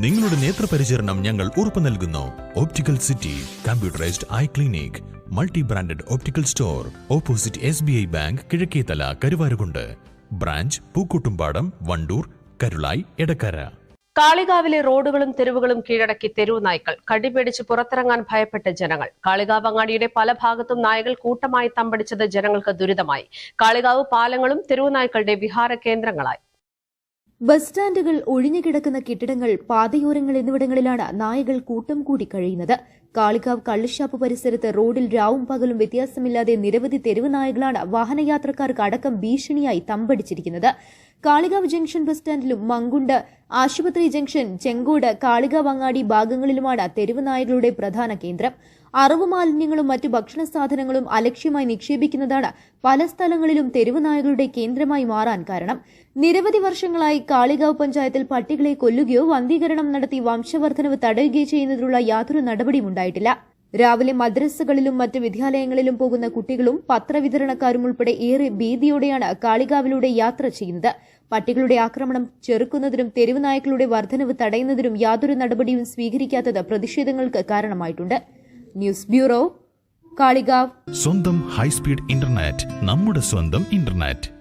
നിങ്ങളുടെ നേത്രപരിചരണം ഞങ്ങൾ ഉറപ്പു നൽകുന്നു. Optical city computerised eye clinic multi branded optical store opposite S B I bank Kizhakkethala Karuvarakundu. Branch Pookkottumpadam Wandoor Karulai Edakkara കാളികാവിലെ റോഡുകളും തെരുവുകളും കീഴടക്കി തെരുവ് നായ്ക്കൾ. കടിപേടിച്ച് പുറത്തിറങ്ങാൻ ഭയപ്പെട്ട ജനങ്ങൾ. കാളികാവ് അങ്ങാടിയുടെ പല ഭാഗത്തും നായകൾ കൂട്ടമായി തമ്പടിച്ചത് ജനങ്ങൾക്ക് ദുരിതമായി. കാളികാവ് പാലങ്ങളും തെരുവ് നായ്ക്കളുടെ വിഹാര കേന്ദ്രങ്ങളായി. ബസ് സ്റ്റാൻഡുകൾ ഒഴിഞ്ഞുകിടക്കുന്ന കെട്ടിടങ്ങൾ പാതയോരങ്ങൾ എന്നിവിടങ്ങളിലാണ് നായകൾ കൂട്ടം കൂടി കഴിയുന്നത്. കാളികാവ് കള്ളുഷാപ്പ് പരിസരത്ത് റോഡിൽ രാവും പകലും വ്യത്യാസമില്ലാതെ നിരവധി തെരുവ് നായകളാണ് വാഹനയാത്രക്കാർക്ക് അടക്കം ഭീഷണിയായി തമ്പടിച്ചിരിക്കുന്നത്. കാളികാവ് ജംഗ്ഷൻ ബസ് സ്റ്റാൻഡിലും മങ്കുണ്ട്. ആശുപത്രി ജംഗ്ഷൻ ചെങ്കോട് കാളികാവ് അങ്ങാടി ഭാഗങ്ങളിലുമാണ് തെരുവ് നായകളുടെ പ്രധാന കേന്ദ്രം. അറിവ് മാലിന്യങ്ങളും മറ്റു ഭക്ഷണ സാധനങ്ങളും അലക്ഷ്യമായി നിക്ഷേപിക്കുന്നതാണ് പല സ്ഥലങ്ങളിലും തെരുവ് നായകളുടെ കേന്ദ്രമായി മാറാൻ കാരണം. നിരവധി വർഷങ്ങളായി കാളികാവ് പഞ്ചായത്തിൽ പട്ടികളെ കൊല്ലുകയോ വന്ധീകരണം നടത്തി വംശവർദ്ധനവ് തടയുകയോ ചെയ്യുന്നതിനുള്ള യാതൊരു നടപടിയും ഉണ്ടായിട്ടില്ല. രാവിലെ മദ്രസകളിലും മറ്റ് വിദ്യാലയങ്ങളിലും പോകുന്ന കുട്ടികളും പത്രവിതരണക്കാരും ഉൾപ്പെടെ ഏറെ ഭീതിയോടെയാണ് കാളികാവിലൂടെ യാത്ര ചെയ്യുന്നത്. പട്ടികളുടെ ആക്രമണം ചെറുക്കുന്നതിനും തെരുവ് നായ്ക്കളുടെ വർധനവ് തടയുന്നതിനും യാതൊരു നടപടിയും സ്വീകരിക്കാത്തത് പ്രതിഷേധങ്ങൾക്ക് കാരണമായിട്ടുണ്ട്. News bureau Kalikavu. സ്വന്തം ഹൈസ്പീഡ് ഇന്റർനെറ്റ് നമ്മുടെ സ്വന്തം ഇന്റർനെറ്റ്.